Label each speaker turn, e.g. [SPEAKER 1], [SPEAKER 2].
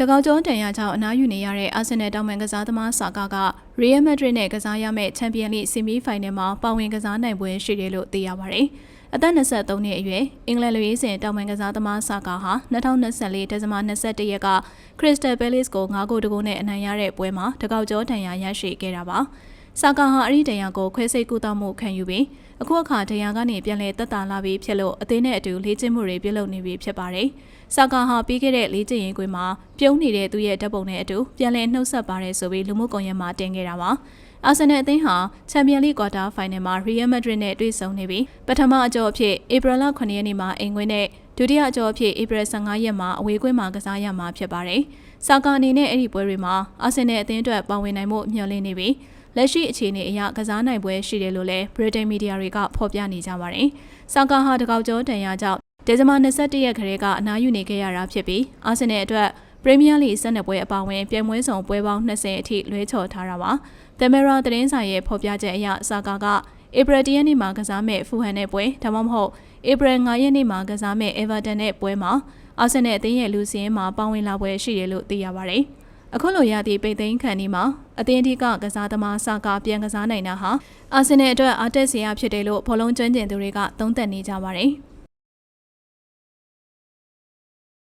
[SPEAKER 1] တကောက်ကျောတန်ရကြောင့်အနားယူနေရတဲ့အာဆင်နယ်တောင်ပန်ကစားသမားဆာကာကရီယယ်မက်ဒရစ်နဲ့ကစားရမယ့်ချန်ပီယံလိဆီမီဖိုင်နယ်မှာပါဝင်ကစားနိုင်ပွဲရှိတယ်လို့သိရပါတယ်။အသက်23နှစ်အရွယ်အင်္ဂလန်လူရေးစင်တောင်ပန်ကစားသမားဆာကာဟာ2024ဒဇင်ဘာ21ရက်ကခရစ္စတယ်ဘဲလစ်ကို9ဂိုးတဂိုးနဲ့အနိုင်ရတဲ့ပွဲမှာတကောက်ကျောတန်ရရရှိခဲ့တာပါ။ ဆာကာဟာအဲ့ဒီတန်ရကိုခွဲစိတ်ကူတောက်မှုခံယူပြီးအခုအခါတန်ရကနေပြန်လည်တက်တာလာပြီးဖြစ်လို့အသင်းနဲ့အတူလေ့ကျင့်မှုတွေပြုလုပ်နေပြီဖြစ်ပါတယ်။ဆာကာဟာပြီးခဲ့တဲ့လေ့ကျင့်ရေးကွင်းမှာပြုံးနေတဲ့သူရဲ့ဓာတ်ပုံနဲ့အတူပြန်လည်နှုတ်ဆက်ပါတယ်ဆိုပြီးလူမှုကွန်ရက်မှာတင်ခဲ့တာပါ။အာဆင်နယ်အသင်းဟာချန်ပီယံလိကွာတာဖိုင်နယ်မှာရီယယ်မက်ဒရစ်နဲ့တွေ့ဆုံနေပြီးပထမအကြောအဖြစ်ဧပြီလ9ရက်နေ့မှာအိမ်ကွင်းနဲ့ဒုတိယအကြောအဖြစ်ဧပြီ15ရက်မှာအဝေးကွင်းမှာကစားရမှာဖြစ်ပါတယ်။ဆာကာအနေနဲ့အဲ့ဒီပွဲတွေမှာအာဆင်နယ်အသင်းအတွက်ပါဝင်နိုင်မှုမျှော်လင့်နေပြီး လက်ရှိအခြေအနေအရကစားနိုင်ပွဲရှိတယ်လို့လည်း Britain Media တွေကဖော်ပြနေကြပါတယ်။ဆာကာဟာတကောက်ကျောတန်ရကြောင့်ဒီဇင်ဘာ21ရက်ခရဲကအနားယူနေခဲ့ရတာဖြစ်ပြီးအာဆင်နယ်အတွက်ပရီးမီးယားလိ12ပွဲအပါအဝင်ပြိုင်ပွဲဆောင်ပွဲပေါင်း20အထိလွှဲချော်ထားတာပါ။ The Mirror သတင်းစာရဲ့ဖော်ပြချက်အရဆာကာကဧပြီ10ရက်နေ့မှာကစားမဲ့ဖူဟန်နဲ့ပွဲဒါမှမဟုတ်ဧပြီ9ရက်နေ့မှာကစားမဲ့ Everton နဲ့ပွဲမှာအာဆင်နယ်အသင်းရဲ့လူစင်းမှာပါဝင်လာပွဲရှိတယ်လို့သိရပါတယ်။ အခုလိုရသည့်ပိတ်သိမ်းခံဒီမှာအသင်းဒီကကစားသမားစာကာပြန်ကစားနိုင်တာဟာအာဆင်နယ်အတွက်အားတက်စရာဖြစ်တယ်လို့ဘောလုံးကျွမ်းကျင်သူတွေကသုံးသပ်နေကြပါတယ်။